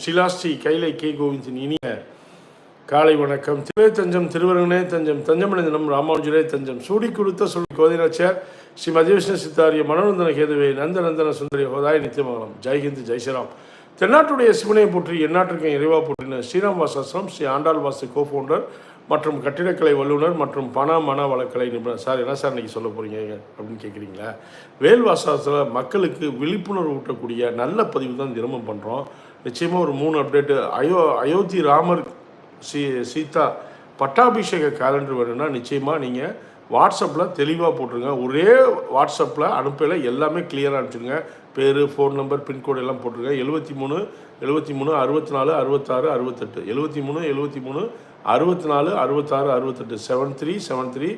ஸ்ரீலாஸ்ரீ கைலை K கோவிந்தின் இனிய காலை வணக்கம். திருவே தஞ்சம் திருவரங்கனே தஞ்சம் தஞ்சமணிதனம் ராமானுஜரே தஞ்சம். சூடி கொடுத்த சொல்லி கோதினாச்சியார் ஸ்ரீ மதிவிஷ்ணு சித்தாரிய மனோரந்தன கேதுவே நந்தநந்தன சுந்தரி ஹோதாய் நித்தியமங்கலம் ஜெய்ஹிந்த் ஜெய்ஸ்ராம் தென்னாட்டுடைய சிவனையை போற்றி எந்நாட்டிற்கும் இறைவா போற்றின ஸ்ரீராம் வாசாஸ்திரம் ஸ்ரீ ஆண்டாள் வாசு கோ ஃபவுண்டர் மற்றும் கட்டிடக்கலை வல்லுநர் மற்றும் பண மன வளக்கலை நிபுணர். சார் என்ன சார் இன்றைக்கி சொல்ல போகிறீங்க அப்படின்னு கேட்குறீங்களா வேல்வாசாசத்தில் மக்களுக்கு விழிப்புணர்வு ஊட்டக்கூடிய நல்ல பதிவு தான் தினமும் பண்ணுறோம் நிச்சயமாக ஒரு மூணு அப்டேட்டு அயோ அயோத்தி ராமர் சீ சீதா பட்டாபிஷேக கேலண்டர் வேணும்னா நிச்சயமாக நீங்கள் வாட்ஸ்அப்பில் தெளிவாக போட்டுருங்க. ஒரே வாட்ஸ்அப்பில் அனுப்பல எல்லாமே கிளியராக அனுப்பிச்சிடுங்க. பேர் ஃபோன் நம்பர் பின்கோடு எல்லாம் போட்டிருங்க. எழுபத்தி மூணு எழுபத்தி மூணு அறுபத்தி நாலு அறுபத்தாறு அறுபத்தெட்டு எழுபத்தி மூணு எழுபத்தி மூணு அறுபத்தி நாலு அறுபத்தாறு அறுபத்தெட்டு seven three seven three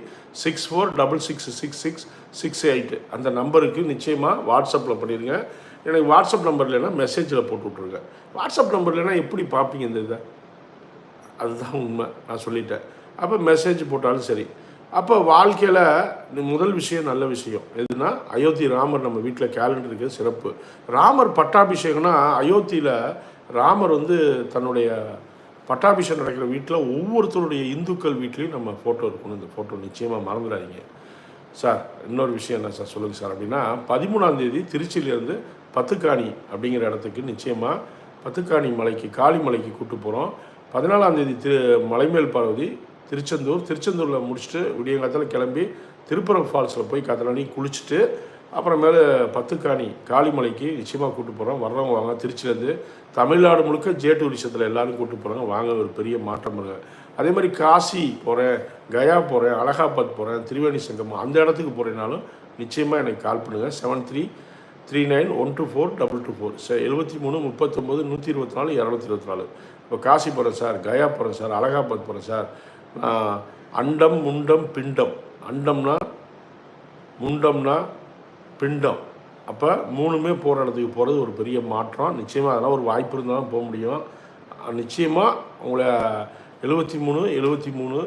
six four double six six six six eight அந்த நம்பருக்கு நிச்சயமாக வாட்ஸ்அப்பில் பண்ணிடுங்க எனக்கு வாட்ஸ்அப் நம்பர் இல்லைன்னா மெசேஜில் போட்டு விட்ருங்க வாட்ஸ்அப் நம்பர் இல்லைன்னா எப்படி பார்ப்பீங்க இந்த இதை? அதுதான் உண்மை. நான் சொல்லிட்டேன். அப்போ மெசேஜ் போட்டாலும் சரி. அப்போ வாழ்க்கையில் முதல் விஷயம் நல்ல விஷயம். எதுனா அயோத்தி ராமர் நம்ம வீட்டில் கேலண்டருக்கு சிறப்பு. ராமர் பட்டாபிஷேகம்னா அயோத்தியில் ராமர் வந்து தன்னுடைய பட்டாபிஷேகம் நடக்கிற வீட்டில் ஒவ்வொருத்தருடைய இந்துக்கள் வீட்லேயும் நம்ம ஃபோட்டோ இருக்கணும் இந்த ஃபோட்டோ நிச்சயமாக மறந்துடாதீங்க. சார் இன்னொரு விஷயம் என்ன சார் சொல்லுங்கள் சார் அப்படின்னா பதிமூணாம் தேதி திருச்சியிலேருந்து பத்துக்காணி அப்படிங்கிற இடத்துக்கு நிச்சயமாக பத்துக்காணி மலைக்கு காளி மலைக்கு கூப்பிட்டு போகிறோம் பதினாலாம் தேதி திரு மலைமேல் பார்வதி திருச்செந்தூர். திருச்செந்தூரில் முடிச்சுட்டு விடியங்காலத்தில் கிளம்பி திருப்புரம் ஃபால்ஸில் போய் கதலாணி குளிச்சுட்டு அப்புறமேலு பத்துக்காணி காளிமலைக்கு நிச்சயமாக கூட்டு போகிறோம் வர்றவங்க வாங்க. திருச்சியிலேருந்து தமிழ்நாடு முழுக்க ஜே டூரிசத்தில் எல்லோரும் கூட்டு போகிறாங்க வாங்க ஒரு பெரிய மாற்றம் வருங்க அதே மாதிரி காசி போகிறேன் கயா போகிறேன் அலகாபாத் போகிறேன் திரிவேணி சங்கம் அந்த இடத்துக்கு போகிறேனாலும் நிச்சயமாக எனக்கு கால் பண்ணுங்கள் seven three three nine one two four double two four sir எழுபத்தி மூணு முப்பத்தொம்போது நூற்றி இருபத்தி நாலு இரநூத்தி இருபத்தி நாலு. இப்போ காசி போகிறேன் சார் கயா போகிறேன் சார் அலகாபாத் போகிறேன் சார். நான் அண்டம் முண்டம் பிண்டம். அண்டம்னா முண்டம்னா பிண்டம். அப்போ மூணுமே போகிற இடத்துக்கு போகிறது ஒரு பெரிய மாற்றம். நிச்சயமாக அதெல்லாம் ஒரு வாய்ப்பு இருந்தால் தான் போக முடியும். நிச்சயமாக உங்களை எழுபத்தி மூணு எழுபத்தி மூணு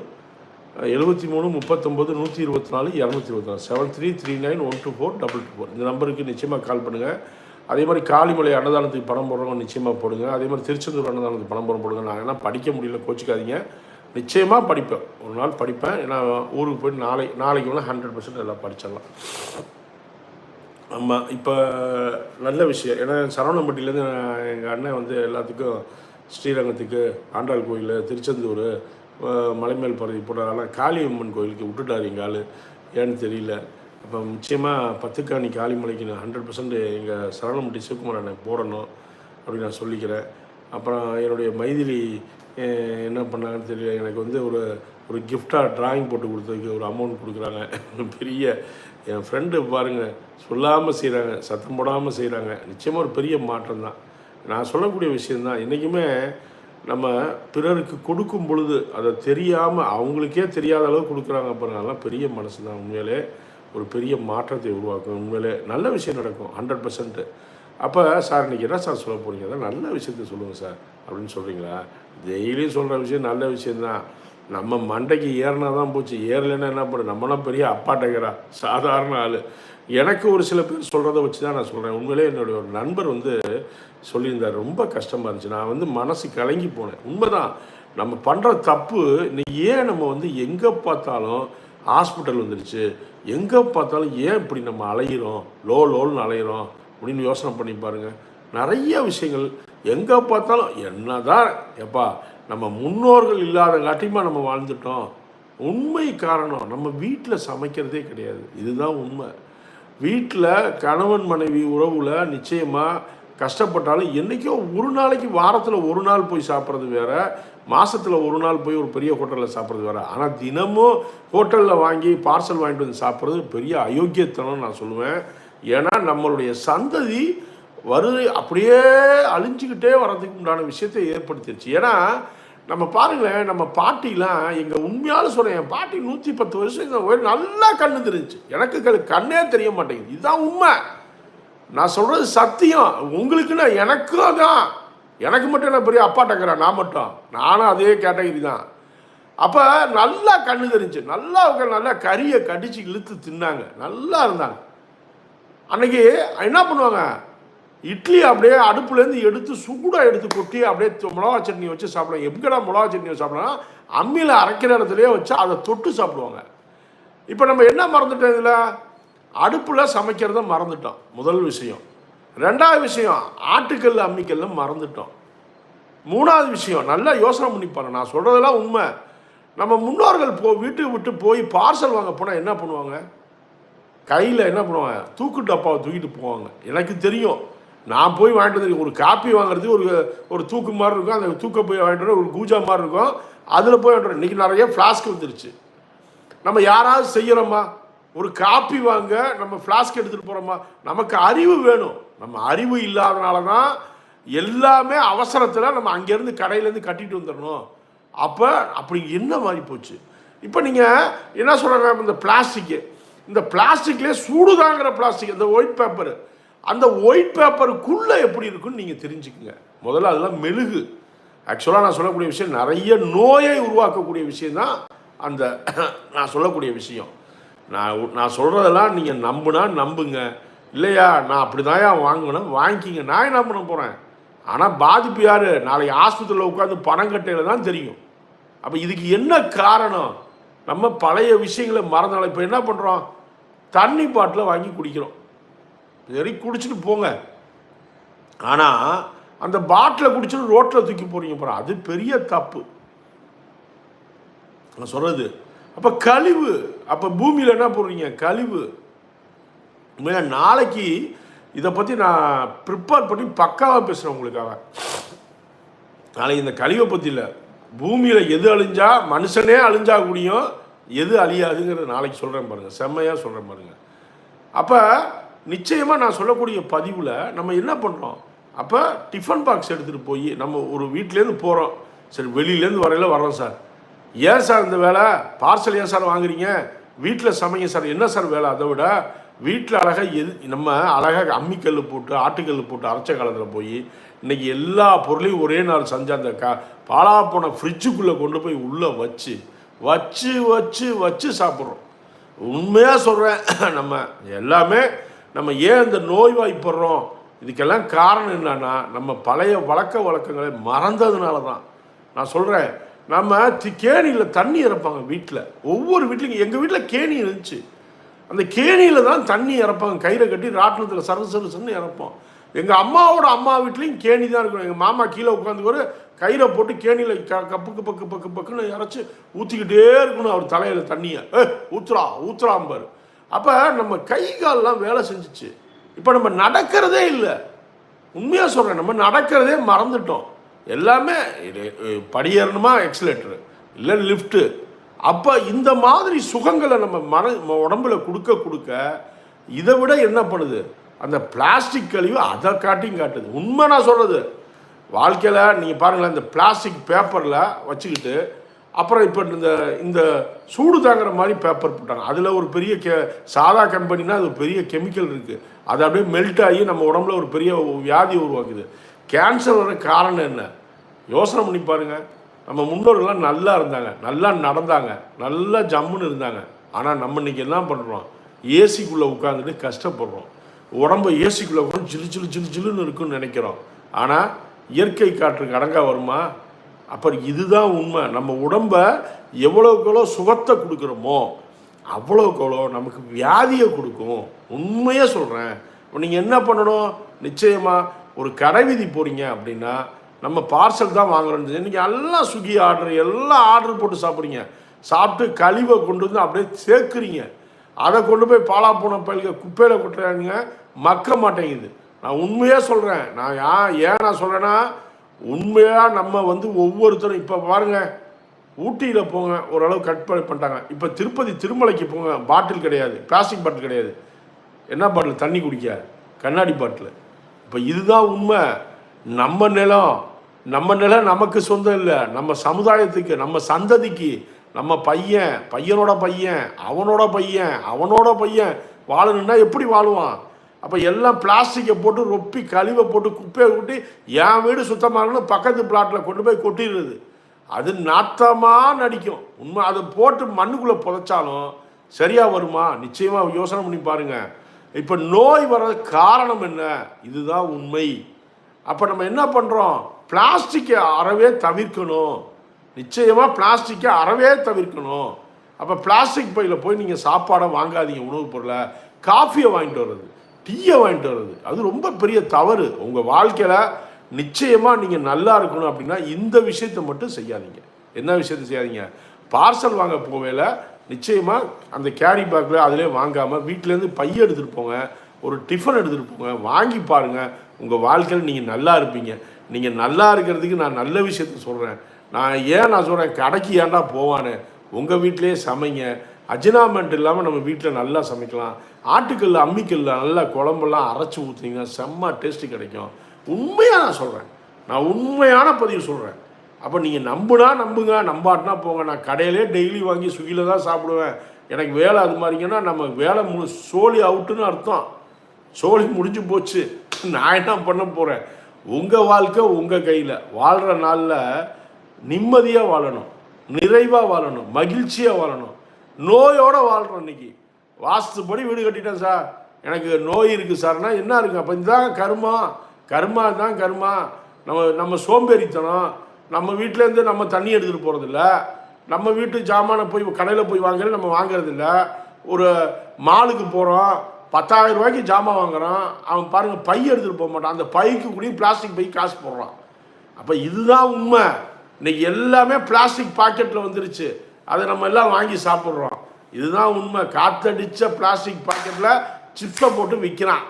எழுபத்தி மூணு முப்பத்தொம்போது நூற்றி இருபத்தி நாலு இரநூத்தி இருபத்தி நாலு. Seven three three nine one two four double two four இந்த நம்பருக்கு நிச்சயமாக கால் பண்ணுங்கள் அதே மாதிரி காளிமலை அன்னதானத்துக்கு பணம் போடுறவங்க நிச்சயமாக போடுங்க. அதே மாதிரி திருச்செந்தூர் அன்னதானத்துக்கு பணம் போட போடுங்க. நான் ஏன்னா படிக்க முடியல கோச்சிக்காதீங்க. நிச்சயமாக படிப்பேன். ஒரு நாள் படிப்பேன். ஏன்னா ஊருக்கு போய் நாளை நாளைக்கு வேணால் ஹண்ட்ரட் பர்சன்ட் எல்லாம் படிச்சிடலாம். ஆமாம் இப்போ நல்ல விஷயம். ஏன்னா சரவணம்பட்டியிலேருந்து எங்கள் அண்ணன் வந்து எல்லாத்துக்கும் ஸ்ரீரங்கத்துக்கு ஆண்டாள் கோயில் திருச்செந்தூர் மலைமேல் பறவை போட்டாங்க காளியம்மன் கோயிலுக்கு விட்டுட்டார் எங்கள் ஆள். ஏன்னு தெரியல. அப்போ நிச்சயமாக பத்துக்காணி காளிமலைக்கு நான் ஹண்ட்ரட் பர்சன்ட் எங்கள் சரவணம்பட்டி சிவகுமார் அண்ணன் போடணும் அப்படின்னு நான் சொல்லிக்கிறேன். அப்புறம் என்னுடைய மைதிலி என்ன பண்ணாங்கன்னு தெரியல. எனக்கு வந்து ஒரு ஒரு கிஃப்டாக டிராயிங் போட்டு கொடுத்ததுக்கு ஒரு அமௌண்ட் கொடுக்குறாங்க. பெரிய என் ஃப்ரெண்டு பாருங்கள் சொல்லாமல் செய்கிறாங்க சத்தம் போடாமல் செய்கிறாங்க நிச்சயமாக ஒரு பெரிய மாற்றம் தான். நான் சொல்லக்கூடிய விஷயந்தான் என்றைக்குமே நம்ம பிறருக்கு கொடுக்கும் பொழுது அதை தெரியாமல் அவங்களுக்கே தெரியாத அளவு கொடுக்குறாங்க பாருங்க. அதெல்லாம் பெரிய மனசு தான் உண்மையிலே. ஒரு பெரிய மாற்றத்தை உருவாக்கும் உண்மையிலே. நல்ல விஷயம் நடக்கும் ஹண்ட்ரட் பர்சன்ட்டு அப்போ சார் இன்றைக்கி என்ன சார் சொல்ல போகிறீங்க நல்ல விஷயத்த சொல்லுங்கள் சார் அப்படின்னு சொல்கிறீங்களா டெய்லியும் சொல்கிற விஷயம் நல்ல விஷயந்தான் நம்ம மண்டைக்கு ஏறினா தான் போச்சு. ஏறலைன்னா என்ன பண்ணு? நம்மளாம் பெரிய அப்பாட்டகரா சாதாரண ஆள். எனக்கு ஒரு சில பேர் சொல்கிறத வச்சு தான் நான் சொல்கிறேன் உண்மையிலே என்னுடைய ஒரு நண்பர் வந்து சொல்லியிருந்தார். ரொம்ப கஷ்டமாக இருந்துச்சு. நான் வந்து மனசு கலங்கி போனேன். உண்மைதான். நம்ம பண்ணுற தப்பு இன்னைக்கு ஏன் நம்ம வந்து எங்கே பார்த்தாலும் ஹாஸ்பிட்டல் வந்துருச்சு? எங்கே பார்த்தாலும் ஏன் இப்படி நம்ம அலையிறோம்? லோ லோல்னு அலையிறோம்? அப்படின்னு யோசனை பண்ணி பாருங்கள் நிறைய விஷயங்கள் எங்கே பார்த்தாலும் என்னதான் எப்பா நம்ம முன்னோர்கள் இல்லாதங்காட்டியுமா நம்ம வாழ்ந்துட்டோம்? உண்மை காரணம் நம்ம வீட்டில் சமைக்கிறதே கிடையாது. இதுதான் உண்மை. வீட்டில் கணவன் மனைவி உறவில் நிச்சயமாக கஷ்டப்பட்டாலும் என்றைக்கோ ஒரு நாளைக்கு வாரத்தில் ஒரு நாள் போய் சாப்பிட்றது வேற மாதத்தில் ஒரு நாள் போய் ஒரு பெரிய ஹோட்டலில் சாப்பிட்றது வேற. ஆனால் தினமும் ஹோட்டலில் வாங்கி பார்சல் வாங்கிட்டு வந்து சாப்பிட்றது பெரிய அயோக்கியத்தனம் நான் சொல்லுவேன். ஏன்னா நம்மளுடைய சந்ததி வரு அப்படியே அழிஞ்சுக்கிட்டே வர்றதுக்கு உண்டான விஷயத்தை ஏற்படுத்திடுச்சு ஏன்னா நம்ம பாருங்களேன் நம்ம பாட்டிலாம் எங்கள் உண்மையால சொல்கிறேன் என் பாட்டி நூற்றி பத்து வருஷம் இந்த வயல் நல்லா கண்ணு தெரிஞ்சு எனக்கு க- கண்ணே தெரிய மாட்டேங்குது. இதுதான் உண்மை. நான் சொல்கிறது சத்தியம். உங்களுக்குன்னா எனக்கும் தான் எனக்கு மட்டும் என்ன பெரிய அப்பாட்டக்கிறேன் நான் மட்டும். நானும் அதே கேட்டகரி தான். அப்போ நல்லா கண்ணு தெரிஞ்சு நல்லா அவங்க நல்லா கறியை கடித்து இழுத்து தின்னாங்க. நல்லா இருந்தாங்க. அன்னைக்கு என்ன பண்ணுவாங்க? இட்லி அப்படியே அடுப்புலேருந்து எடுத்து சுகுடாக எடுத்து கொட்டி அப்படியே மிளகா சட்னி வச்சு சாப்பிடுவாங்க. எப்படிடா மிளகா சட்னி சாப்பிடலாம்? அம்மியில் அரைக்கிற இடத்துலையே வச்சு அதை தொட்டு சாப்பிடுவாங்க. இப்போ நம்ம என்ன மறந்துட்டோம் இதில்? அடுப்பில் சமைக்கிறத மறந்துட்டோம். முதல் விஷயம். ரெண்டாவது விஷயம் ஆட்டுக்கல் அம்மிக்கல்ல மறந்துட்டோம். மூணாவது விஷயம் நல்லா யோசனை பண்ணி பாருங்க. நான் சொல்கிறதெல்லாம் உண்மை. நம்ம முன்னோர்கள் போ வீட்டுக்கு விட்டு போய் பார்சல் வாங்க போனால் என்ன பண்ணுவாங்க? கையில் என்ன பண்ணுவாங்க? தூக்கு டப்பாவை தூக்கிட்டு போவாங்க. எனக்கு தெரியும். நான் போய் வாங்கிட்டு வந்து ஒரு காப்பி வாங்குறதுக்கு ஒரு ஒரு தூக்கு மாதிரி இருக்கும். அந்த தூக்க போய் வாங்கிட்டு வர ஒரு கூஜா மாதிரி இருக்கும். அதில் போய் வாங்கிட்டு இன்றைக்கி நிறைய ஃப்ளாஸ்க் வந்துருச்சு. நம்ம யாராவது செய்கிறோமா ஒரு காப்பி வாங்க நம்ம ஃப்ளாஸ்க் எடுத்துகிட்டு போகிறோமா நமக்கு அறிவு வேணும். நம்ம அறிவு இல்லாதனால தான் எல்லாமே அவசரத்தில் நம்ம அங்கேருந்து கடையிலேருந்து கட்டிட்டு வந்துடணும். அப்போ அப்படி என்ன மாதிரி போச்சு? இப்போ நீங்கள் என்ன சொல்கிறாங்க இந்த பிளாஸ்டிக்கு இந்த பிளாஸ்டிக்லேயே சூடுதாங்கிற பிளாஸ்டிக் இந்த ஒயிட் பேப்பர் அந்த ஒயிட் பேப்பருக்குள்ளே எப்படி இருக்குன்னு நீங்கள் தெரிஞ்சுக்குங்க. முதல்ல அதெல்லாம் மெழுகு. ஆக்சுவலாக நான் சொல்லக்கூடிய விஷயம் நிறைய நோயை உருவாக்கக்கூடிய விஷயம் தான் அந்த நான் சொல்லக்கூடிய விஷயம். நான் நான் சொல்கிறதெல்லாம் நீங்கள் நம்புனா நம்புங்க. இல்லையா? நான் அப்படி தான் வாங்கணும். வாங்கிக்கிங்க. நான் என்ன பண்ண போகிறேன் ஆனால் பாதிப்பு யார்? நாளைக்கு ஆஸ்பத்திரியில் உட்காந்து பணம் கட்டையில் தான் தெரியும். அப்போ இதுக்கு என்ன காரணம்? நம்ம பழைய விஷயங்களை மறந்தாலும் இப்போ என்ன பண்ணுறோம் தண்ணி பாட்டில் வாங்கி குடிக்கிறோம். வெறி குடிச்சிட்டு போங்க. ஆனால் அந்த பாட்டிலை குடிச்சிட்டு ரோட்டில் தூக்கி போகிறீங்க போகிற அது பெரிய தப்பு. நான் சொல்கிறது அப்போ கழிவு அப்போ பூமியில் என்ன போடுறீங்க? கழிவு. உண்மையாக நாளைக்கு இதை பற்றி நான் ப்ரிப்பேர் பண்ணி பக்காவாக பேசுகிறேன் உங்களுக்காக. நாளைக்கு இந்த கழிவை பற்றி இல்லை. பூமியில் எது அழிஞ்சால் மனுஷனே அழிஞ்சா கூடியும் எது அழியாதுங்கிறது நாளைக்கு சொல்கிறேன் பாருங்கள் செம்மையாக சொல்கிறேன் பாருங்கள் அப்போ நிச்சயமாக நான் சொல்லக்கூடிய பதிவில் நம்ம என்ன பண்ணுறோம் அப்போ டிஃபன் பாக்ஸ் எடுத்துகிட்டு போய் நம்ம ஒரு வீட்டிலேருந்து போகிறோம் சரி வெளியிலேருந்து வரையில வரோம் சார். ஏன் சார் இந்த வேலை? பார்சல் ஏன் சார் வாங்குறீங்க? வீட்டில் சமைங்க சார். என்ன சார் வேலை? அதை விட வீட்டில் அழகாக எது நம்ம அழகாக அம்மிக்கல் போட்டு ஆட்டுக்கல் போட்டு அரைச்ச காலத்தில் போய் இன்னைக்கு எல்லா பொருளையும் ஒரே நாள் செஞ்ச அந்த கா பாலா போன ஃப்ரிட்ஜுக்குள்ளே கொண்டு போய் உள்ளே வச்சு வச்சு வச்சு வச்சு சாப்பிட்றோம். உண்மையாக சொல்கிறேன் நம்ம எல்லாமே நம்ம ஏன் இந்த நோய்வாய்ப்படுறோம்? இதுக்கெல்லாம் காரணம் என்னன்னா நம்ம பழைய வழக்க வழக்கங்களை மறந்ததுனால தான் நான் சொல்கிறேன் நம்ம தி- கேணியில் தண்ணி இறப்பாங்க வீட்டில் ஒவ்வொரு வீட்லையும் எங்கள் வீட்டில் கேணி இருந்துச்சு. அந்த கேணியில் தான் தண்ணி இறப்பாங்க. கயிறை கட்டி ராட்டினத்தில் சரு சரு இறப்போம். எங்கள் அம்மாவோட அம்மா வீட்லேயும் கேணி தான் இருக்கணும். எங்கள் மாமா கீழே உட்காந்துக்கொரு கயிறை போட்டு கேணியில் க கப்புக்கு பக்கு பக்கு பக்குன்னு இறச்சி ஊற்றிக்கிட்டே இருக்கணும் அவர் தலையில் தண்ணியை. ஏ ஊத்துறா ஊத்துறாம்பார் அப்போ நம்ம கை கால்லாம் வேலை செஞ்சுச்சு. இப்போ நம்ம நடக்கிறதே இல்லை. உண்மையாக சொல்கிறேன் நம்ம நடக்கிறதே மறந்துட்டோம். எல்லாமே படியேறணுமா எக்ஸலேட்டரு? இல்லை லிஃப்ட்டு. அப்போ இந்த மாதிரி சுகங்களை நம்ம மன உடம்பில் உடம்புல கொடுக்க கொடுக்க இதை விட என்ன பண்ணுது? அந்த பிளாஸ்டிக் கழிவு அதை காட்டியும் காட்டுது. உண்மை நான் சொல்கிறது வாழ்க்கையில் நீங்கள் பாருங்களேன் இந்த பிளாஸ்டிக் பேப்பரில் வச்சுக்கிட்டு அப்புறம் இப்போ இந்த இந்த சூடு தாங்குற மாதிரி பேப்பர் போட்டாங்க. அதில் ஒரு பெரிய கெ சாதா கம்பெனினா அது பெரிய கெமிக்கல் இருக்குது அது அப்படியே மெல்ட் ஆகி நம்ம உடம்புல ஒரு பெரிய வியாதி உருவாக்குது. கேன்சர் வர காரணம் என்ன? யோசனை பண்ணி பாருங்க. நம்ம முன்னோர்கள்லாம் நல்லா இருந்தாங்க. நல்லா நடந்தாங்க. நல்லா ஜம்முன்னு இருந்தாங்க. ஆனால் நம்ம இன்றைக்கி என்ன பண்ணுறோம் ஏசிக்குள்ளே உட்காந்துட்டு கஷ்டப்படுறோம். உடம்பு ஏசிக்குள்ளே உட்காந்து ஜிலு ஜிலு ஜிலு ஜிலுன்னு இருக்குன்னு நினைக்கிறோம். ஆனால் இயற்கை காற்றுக்கு அடங்கா வருமா? அப்புறம் இதுதான் உண்மை. நம்ம உடம்ப எவ்வளோக்கெவ்வளோ சுகத்தை கொடுக்குறோமோ அவ்வளோக்கெவ்வளோ நமக்கு வியாதியை கொடுக்கும். உண்மையாக சொல்கிறேன் இப்போ நீங்கள் என்ன பண்ணணும்? நிச்சயமாக ஒரு கடை விதி போகிறீங்க அப்படின்னா நம்ம பார்சல் தான் வாங்குறோம் இன்றைக்கி எல்லாம் ஸ்விக்கி ஆர்டர் எல்லாம் ஆர்டர் போட்டு சாப்பிட்றீங்க. சாப்பிட்டு கழிவை கொண்டு வந்து அப்படியே சேர்க்குறீங்க. அதை கொண்டு போய் பாலா போன பயிலுக்கு குப்பையில் கொட்டுறாங்க மக்க மாட்டேங்குது. நான் உண்மையாக சொல்கிறேன் நான் ஏன் ஏன் நான் சொல்கிறேன்னா உண்மையாக நம்ம வந்து ஒவ்வொருத்தரும் இப்போ பாருங்கள் ஊட்டியில் போங்க ஓரளவு கட் பண்ணி பண்ணிட்டாங்க. இப்போ திருப்பதி திருமலைக்கு போங்க பாட்டில் கிடையாது பிளாஸ்டிக் பாட்டில் கிடையாது. என்ன பாட்டில் தண்ணி குடிக்க கண்ணாடி பாட்டில் இப்போ இதுதான் உண்மை. நம்ம நிலம் நம்ம நிலம் நமக்கு சொந்தம் இல்லை. நம்ம சமுதாயத்துக்கு நம்ம சந்ததிக்கு நம்ம பையன் பையனோட பையன் அவனோட பையன் அவனோட பையன் வாழணுன்னா எப்படி வாழுவான்? அப்போ எல்லாம் பிளாஸ்டிக்கை போட்டு ரொப்பி கழிவை போட்டு குப்பையை கொட்டி என் வீடு சுத்தமாக இருக்கணும் பக்கத்து பிளாட்டில் கொண்டு போய் கொட்டிடுறது. அது நாத்தமாக நடிக்கும். உண்மை அதை போட்டு மண்ணுக்குள்ளே புதைச்சாலும் சரியாக வருமா? நிச்சயமாக யோசனை பண்ணி பாருங்க. இப்போ நோய் வர்றது காரணம் என்ன? இதுதான் உண்மை. அப்போ நம்ம என்ன பண்ணுறோம் பிளாஸ்டிக்கை அறவே தவிர்க்கணும். நிச்சயமாக பிளாஸ்டிக்கை அறவே தவிர்க்கணும். அப்போ பிளாஸ்டிக் பையில் போய் நீங்கள் சாப்பாடை வாங்காதீங்க உணவுப் பொருளை. காஃபியை வாங்கிட்டு வர்றது. டீயை வாங்கிட்டு வர்றது. அது ரொம்ப பெரிய தவறு. உங்கள் வாழ்க்கையில் நிச்சயமாக நீங்கள் நல்லா இருக்கணும் அப்படின்னா இந்த விஷயத்தை மட்டும் செய்யாதீங்க. என்ன விஷயத்தை செய்யாதீங்க? பார்சல் வாங்க போவேல நிச்சயமாக அந்த கேரி பேக்கில் அதிலே வாங்காமல் வீட்டிலேருந்து பைய எடுத்துகிட்டு போங்க. ஒரு டிஃபன் எடுத்துகிட்டு போங்க. வாங்கி பாருங்கள் உங்கள் வாழ்க்கையில் நீங்கள் நல்லா இருப்பீங்க. நீங்கள் நல்லா இருக்கிறதுக்கு நான் நல்ல விஷயத்த சொல்கிறேன் நான் ஏன் நான் சொல்கிறேன் கடைக்கு ஏன்டா போவானு? உங்கள் வீட்டிலேயே சமைங்க. அஜினாமெண்ட் இல்லாமல் நம்ம வீட்டில் நல்லா சமைக்கலாம். ஆட்டுக்கல் அம்மிக்கல்ல நல்லா குழம்பெல்லாம் அரைச்சி ஊற்றுனீங்கன்னா செம்ம டேஸ்ட்டு கிடைக்கும். உண்மையாக நான் சொல்கிறேன் நான் உண்மையான பதிவு சொல்கிறேன் அப்போ நீங்கள் நம்புனா நம்புங்க நம்பாட்டினா போங்க. நான் கடையிலே டெய்லி வாங்கி ஸ்விக்கியில் தான் சாப்பிடுவேன். எனக்கு வேலை அது மாதிரிங்கன்னா நம்ம வேலை மு சோழி அவுட்டுன்னு அர்த்தம். சோழி முடிஞ்சு போச்சு. நான் என்ன பண்ண போகிறேன் உங்கள் வாழ்க்கை உங்கள் கையில். வாழ்கிற நாளில் நிம்மதியாக வாழணும். நிறைவாக வாழணும். மகிழ்ச்சியாக வாழணும். நோயோடு வாழ்கிறோம் இன்னைக்கு. வாஸ்துப்படி வீடு கட்டிட்டேன் சார். எனக்கு நோய் இருக்குது சார்னா என்ன இருக்குது அப்போ இதுதான் கர்மா. கர்மா தான் கர்மா. நம்ம நம்ம சோம்பேறித்தனம். நம்ம வீட்டிலேருந்து நம்ம தண்ணி எடுத்துகிட்டு போகிறதில்ல நம்ம வீட்டு ஜாமானை போய் கடையில் போய் வாங்குறது நம்ம வாங்குறதில்ல. ஒரு மாலுக்கு போகிறோம் பத்தாயிரம் ரூபாய்க்கு ஜாமான் வாங்குறான் அவன் பாருங்கள் பை எடுத்துகிட்டு போக மாட்டான். அந்த பைக்கு கூடயும் பிளாஸ்டிக் பை காசு போடுறான். அப்போ இதுதான் உண்மை. இன்னைக்கு எல்லாமே பிளாஸ்டிக் பாக்கெட்டில் வந்துருச்சு. அதை நம்ம எல்லாம் வாங்கி சாப்பிட்றோம். இதுதான் உண்மை. காத்தடிச்ச பிளாஸ்டிக் பாக்கெட்டில் சிப்ஸை போட்டு விற்கிறான்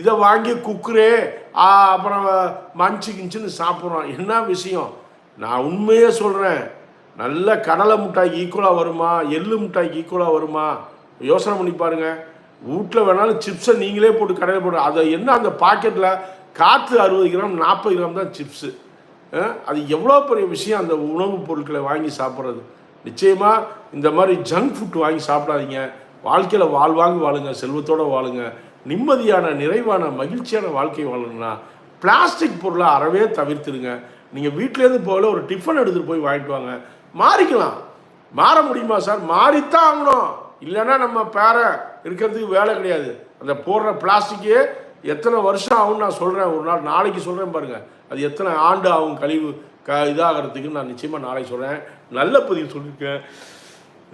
இதை வாங்கி குக்குரே அப்புறம் மஞ்சு கிஞ்சுன்னு சாப்பிட்றோம். என்ன விஷயம்? நான் உண்மையே சொல்கிறேன் நல்ல கடலை மிட்டாய்க்கு ஈக்குவலாக வருமா? எள்ளு மிட்டாய்க்கு ஈக்குவலாக வருமா? யோசனை பண்ணி பாருங்க. வீட்டில் வேணாலும் சிப்ஸை நீங்களே போட்டு கடையில் போட்டு அதை என்ன அந்த பாக்கெட்டில் காற்று அறுபது கிராம் நாற்பது கிராம் தான் சிப்ஸு அது எவ்வளோ பெரிய விஷயம் அந்த உணவுப் பொருட்களை வாங்கி சாப்பிட்றது. நிச்சயமாக இந்த மாதிரி ஜங்க் ஃபுட் வாங்கி சாப்பிடாதீங்க. வாழ்க்கையில் வாழ்வாங்க வாழுங்க செல்வத்தோடு வாழுங்க. நிம்மதியான நிறைவான மகிழ்ச்சியான வாழ்க்கை வாழணும்னா பிளாஸ்டிக் பொருளை அறவே தவிர்த்துடுங்க. நீங்கள் வீட்டிலேருந்து போகல ஒரு டிஃபன் எடுத்துகிட்டு போய் வாங்கிட்டு வாங்க. மாறிக்கலாம். மாற முடியுமா சார்? மாறித்தான் ஆகணும். இல்லைன்னா நம்ம பேர இருக்கிறதுக்கு வேலை கிடையாது. அந்த போடுற பிளாஸ்டிக்கே எத்தனை வருஷம் ஆகும்னு நான் சொல்கிறேன் ஒரு நாள் நாளைக்கு சொல்கிறேன் பாருங்கள் அது எத்தனை ஆண்டு ஆகும் கழிவு? க இதாகிறதுக்கு நான் நிச்சயமாக நாளைக்கு சொல்கிறேன் நல்ல பதிவு சொல்லியிருக்கேன்.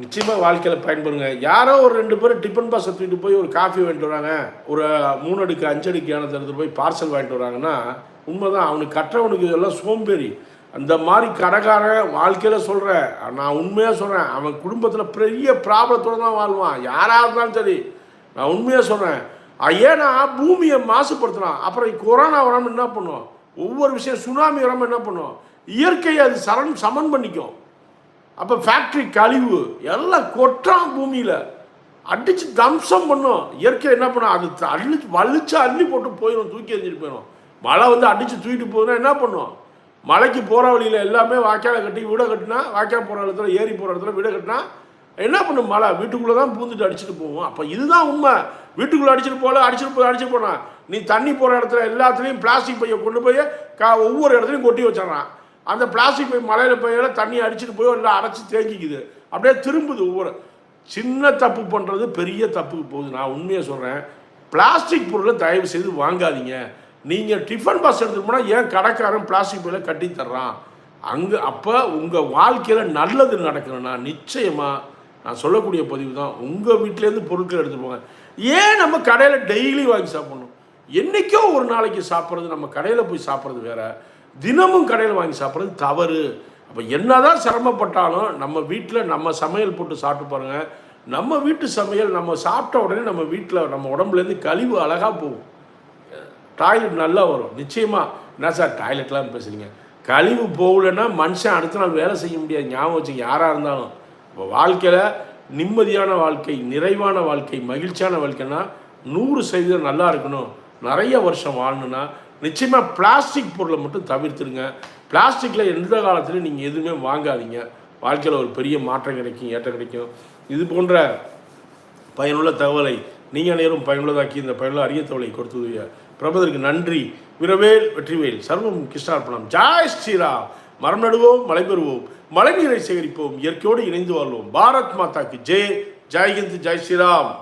நிச்சயமாக வாழ்க்கையில் பயன்படுங்க. யாரோ ஒரு ரெண்டு பேரும் டிஃபன் பாஸ் தூக்கிட்டு போய் ஒரு காஃபி வாங்கிட்டு வராங்க. ஒரு மூணு அடுக்கு அஞ்சு அடுக்கு ஏனத்தை எடுத்து போய் பார்சல் வாங்கிட்டு வராங்கன்னா உண்மைதான் அவனுக்கு கற்றவனுக்கு இதெல்லாம் சோம்பேறி. அந்த மாதிரி கடைக்காரன் வாழ்க்கையில் சொல்கிறேன் நான் உண்மையாக சொல்கிறேன் அவன் குடும்பத்தில் பெரிய ப்ராப்ளத்தோடு தான் வாழ்வான். யாராக இருந்தாலும் சரி நான் உண்மையாக சொல்கிறேன் ஏன்னா பூமியை மாசுபடுத்தலாம் அப்புறம் கொரோனா வராமல் என்ன பண்ணும்? ஒவ்வொரு விஷயம் சுனாமி வராமல் என்ன பண்ணும்? இயற்கையை அது சரண் சமன் பண்ணிக்கும். அப்போ ஃபேக்ட்ரி கழிவு எல்லாம் கொட்டான் பூமியில். அடித்து தம்சம் பண்ணும். இயற்கை என்ன பண்ணும்? அது த- அள்ளி வலிச்சு அள்ளி போட்டு போயிடும் தூக்கி எறிஞ்சிட்டு போயிடும் மழை வந்து அடித்து தூக்கிட்டு போகுதுன்னா என்ன பண்ணும்? மலைக்கு போகிற வழியில் எல்லாமே வாய்க்காலை கட்டி வீடை கட்டினா வாய்க்கால் போகிற இடத்துல ஏரி போகிற இடத்துல வீடை கட்டினா என்ன பண்ணும் மழை? வீட்டுக்குள்ளே தான் பூந்துட்டு அடிச்சுட்டு போவோம் அப்போ இதுதான் உண்மை. வீட்டுக்குள்ளே அடிச்சுட்டு போகல அடிச்சுட்டு போய் அடிச்சுட்டு போனான் நீ தண்ணி போகிற இடத்துல எல்லாத்துலேயும் பிளாஸ்டிக் பையை கொண்டு போய் கா ஒவ்வொரு இடத்துலையும் கொட்டி வச்சிடறான். அந்த பிளாஸ்டிக் பை மலையில் பையில தண்ணி அடிச்சுட்டு போய் எல்லாம் அடைச்சி தேங்கிக்குது. அப்படியே திரும்புது ஒவ்வொரு. சின்ன தப்பு பண்ணுறது பெரிய தப்புக்கு போகுது. நான் உண்மையாக சொல்கிறேன் பிளாஸ்டிக் பொருளை தயவு செய்து வாங்காதீங்க. நீங்கள் டிஃபன் பாக்ஸ் எடுத்துகிட்டு போனால் ஏன் கடைக்காரன் பிளாஸ்டிக் பொருளை கட்டி தர்றான்? அங்கே அப்போ உங்கள் வாழ்க்கையில் நல்லது நடக்கணும்னா நிச்சயமாக நான் சொல்லக்கூடிய பதிவு தான். உங்கள் வீட்டிலேருந்து பொருட்கள் எடுத்துகிட்டு போங்க. ஏன் நம்ம கடையில் டெய்லி வாங்கி சாப்பிடணும்? என்றைக்கோ ஒரு நாளைக்கு சாப்பிட்றது நம்ம கடையில் போய் சாப்பிட்றது வேறு. தினமும் கடையில் வாங்கி சாப்பிட்றது தவறு. அப்போ என்னதான் சிரமப்பட்டாலும் நம்ம வீட்டில் நம்ம சமையல் போட்டு சாப்பிட்டு பாருங்க. நம்ம வீட்டு சமையல் நம்ம சாப்பிட்ட உடனே நம்ம வீட்டில் நம்ம உடம்புலேருந்து கழிவு அழகாக போகும். டாய்லெட் நல்லா வரும். நிச்சயமாக என்ன சார் டாய்லெட்லாம் பேசுகிறீங்க கழிவு போகலைன்னா மனுஷன் அடுத்த நாள் வேலை செய்ய முடியாது. ஞாபகம் வச்சுங்க. யாராக இருந்தாலும். இப்போ வாழ்க்கையில் நிம்மதியான வாழ்க்கை நிறைவான வாழ்க்கை மகிழ்ச்சியான வாழ்க்கைன்னா நூறு சதவீதம் நல்லா இருக்கணும். நிறைய வருஷம் வாழணுன்னா நிச்சயமாக பிளாஸ்டிக் பொருளை மட்டும் தவிர்த்துடுங்க. பிளாஸ்டிக்கில் எந்த காலத்துலையும் நீங்கள் எதுவுமே வாங்காதீங்க. வாழ்க்கையில் ஒரு பெரிய மாற்றம் கிடைக்கும் ஏற்றம் கிடைக்கும். இது போன்ற பயனுள்ள தகவலை நீங்கள் அனைவரும் பயனுள்ளதாக்கி இந்த பயனுள்ள அரிய தகவலை கொடுத்தது பிரபதற்கு நன்றி. விரவேல் வெற்றிவேல் சர்வம் கிருஷ்ணார்ப்பணம் ஜாய் ஸ்ரீராம். மரம் நடுவோம் மழை பெறுவோம். மழைநீரை சேகரிப்போம். இயற்கையோடு இணைந்து வாழ்வோம். பாரத் மாதாக்கு ஜெய். ஜெய்ஹிந்த் ஜெய் ஸ்ரீராம்.